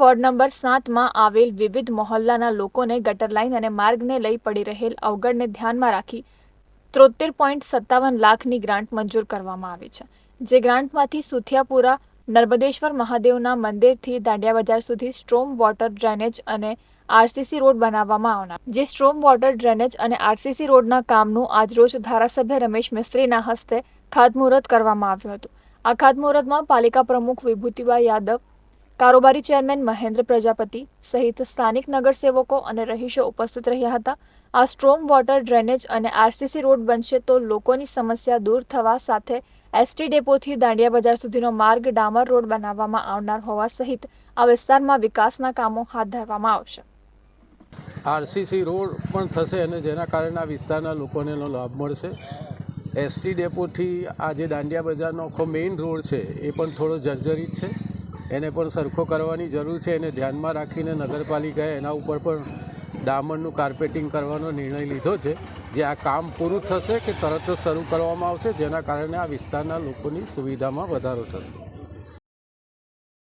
Ward number સાતમાં આવેલ વિવિધ મહોલ્લાના લોકોને ગટર લાઇન અને માર્ગને લઈ પડી રહેલ અવગડને ધ્યાનમાં રાખી ત્રોતેર પોઈન્ટ સત્તાવન લાખની ગ્રાન્ટ મંજૂર કરવામાં આવી છે. જે ગ્રાન્ટમાંથી સુથિયાપુરા, નર્મદેશ્વર મહાદેવના મંદિરથી દાંડિયા બજાર સુધી સ્ટ્રોમ વોટર ડ્રેનેજ અને આરસીસી રોડ બનાવવામાં આવનાર. જે સ્ટ્રોમ વોટર ડ્રેનેજ અને આરસીસી રોડના કામનું આજરોજ ધારાસભ્ય રમેશ મિસ્ત્રીના હસ્તે ખાતમુહૂર્ત કરવામાં આવ્યું હતું. આ ખાતમુહૂર્તમાં પાલિકા પ્રમુખ વિભૂતિબા યાદવ કારોબારી ચેરમેન મહેન્દ્ર પ્રજાપતિ સહિત સ્થાનિક નગરસેવકો અને રહીશો ઉપસ્થિત રહ્યા હતા. આ સ્ટ્રોમ વોટર ડ્રેનેજ અને આરસીસી રોડ બનશે તો લોકોની સમસ્યા દૂર થવા સાથે એસટી ડેપોથી દાંડિયા બજાર સુધીનો માર્ગ ડામર રોડ બનાવવામાં આવનાર હોવા સહિત આ વિસ્તારમાં વિકાસના કામો હાથ ધરવામાં આવશે. આરસીસી રોડ પણ થશે અને જેના કારણે આ વિસ્તારના લોકોને લાભ મળશે. એસટી ડેપોથી આ જે દાંડિયા બજારનો આખો મેઇન રોડ છે, એ પણ થોડો જર્જરિત છે. એને પણ સરખો કરવાની જરૂર છે. એને ધ્યાનમાં રાખીને નગરપાલિકાએ એના ઉપર પણ ડામરનું કાર્પેટિંગ કરવાનો નિર્ણય લીધો છે. જે આ કામ પૂરું થશે કે તરત જ શરૂ કરવામાં આવશે, જેના કારણે આ વિસ્તારના લોકોની સુવિધામાં વધારો થશે.